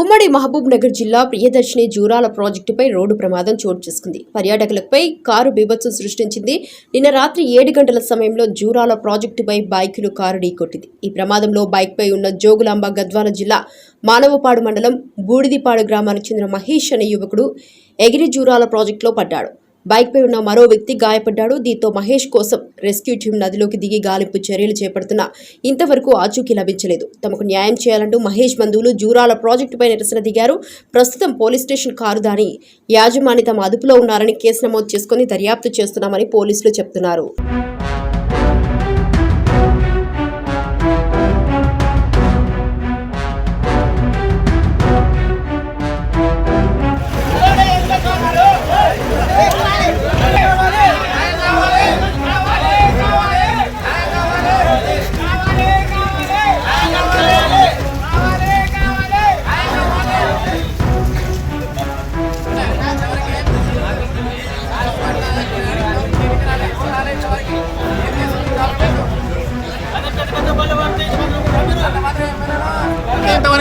ఉమ్మడి మహబూబ్ నగర్ జిల్లా ప్రియదర్శిని జూరాల ప్రాజెక్టుపై రోడ్డు ప్రమాదం చోటు చేసుకుంది. పర్యాటకులపై కారు బీభత్సం సృష్టించింది. నిన్న రాత్రి ఏడు గంటల సమయంలో జూరాల ప్రాజెక్టుపై బైకులు కారు ఢీకొట్టింది. ఈ ప్రమాదంలో బైక్పై ఉన్న జోగులాంబ గద్వాల జిల్లా మానవపాడు మండలం బూడిదిపాడు గ్రామానికి చెందిన మహేష్ అనే యువకుడు ఎగిరి జూరాల ప్రాజెక్టులో పడ్డాడు. బైక్పై ఉన్న మరో వ్యక్తి గాయపడ్డాడు. దీంతో మహేష్ కోసం రెస్క్యూ టీం నదిలోకి దిగి గాలింపు చర్యలు చేపడుతున్నా. ఇంతవరకు ఆచూకీ లభించలేదు. తమకు న్యాయం చేయాలంటూ మహేష్ బంధువులు జూరాల ప్రాజెక్టుపై నిరసన దిగారు. ప్రస్తుతం పోలీస్ స్టేషన్ కారు దాని యాజమాని తమ అదుపులో ఉన్నారని కేసు నమోదు చేసుకుని దర్యాప్తు చేస్తున్నామని పోలీసులు చెప్తున్నారు.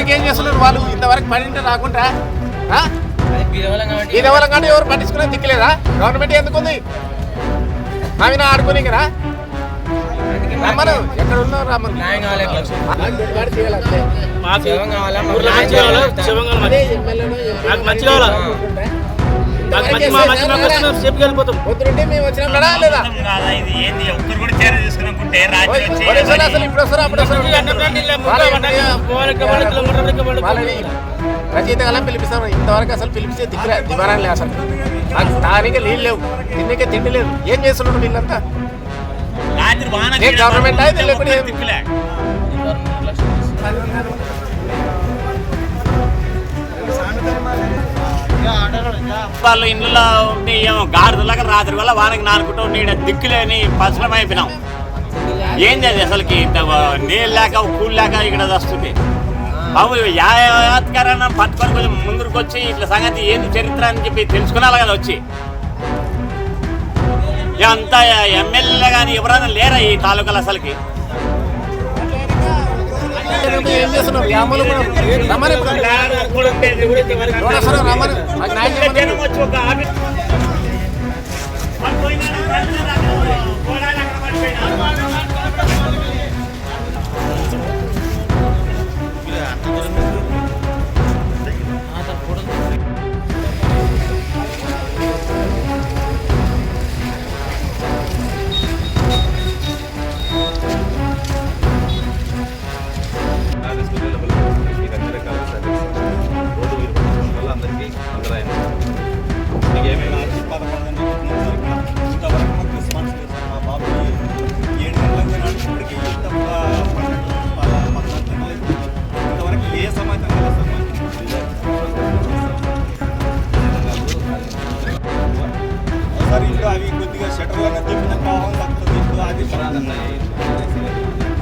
ఇంతవరకు ఏం చేస్తున్నారు వాళ్ళు? ఇంతవరకు పని ఉంటే రాకుండా? ఈ లెవెల్ కానీ ఎవరు పట్టించుకునే దిక్కులేదా గవర్నమెంట్ ఎందుకు ఉంది? నవీన ఆడుకుని కదా రమ్మను. ఎక్కడ ఉన్నావు? రమ్మను. మంచి కావాలా? మేము వచ్చినాం కదా లేదా? ఇది? ఇప్పుడు వస్తారు? అప్పుడు వాళ్ళని రచయిత గల పిలిపిస్తాం ఇంతవరకు అసలు పిలిపిస్తే దిక్కులే దివారాలు లే అసలు నాకు స్థానిక నీళ్ళు లేవు తిండికే తిండి లేదు ఏం చేస్తున్నాడు వీళ్ళంతా ఏ గవర్నమెంట్ అయితే ఏం? తిప్పులే వాళ్ళు ఇండ్లలో ఉండి ఏమో గాడిదలాగా రాత్రి వల్ల వానకి నానుకుంటూ నీడ దిక్కులేని పసలం అయిపోయినాం ఏంది అది అసలుకి నీళ్ళు లేక కూల్ లేక ఇక్కడ వస్తుంది? బాబు యాత్కారాన్ని పట్టుకొని కొంచెం ముందుకు వచ్చి ఇట్లా సంగతి ఏంది చరిత్ర అని చెప్పి తెలుసుకున్నాలి కదా వచ్చి. అంత ఎమ్మెల్యే కానీ ఎవరైనా లేరా ఈ తాలూకాలు అసలుకి? రమ్మని ఏ సమాచారం లేదు సార్ మాకు. అవి కొద్దిగా షటర్లను తిప్పిన ప్రభావం తగ్గుతుంది ఇప్పుడు అది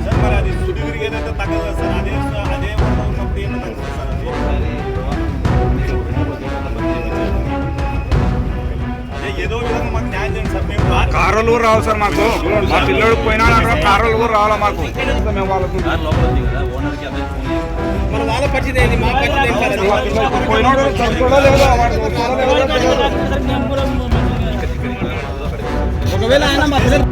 సార్ మరి అది సుడి విరిగేదైతే తగ్గదు సార్ అదే అదే ఉన్నప్పుడు ఏమో తగ్గుతుంది సార్ ఏదో విధంగా మాకు న్యాయం చేయండి సార్ మేము కారులు కూడా రావు సార్ మాకు. మా పిల్లడు పోయినా కారులు కూడా రావాలా మాకు మేము వాళ్ళకు మన వాళ్ళ పరిస్థితి ఏంది? మా పరిస్థితి ఏంటి. ఒకవేళ ఆయన మా పిల్లలు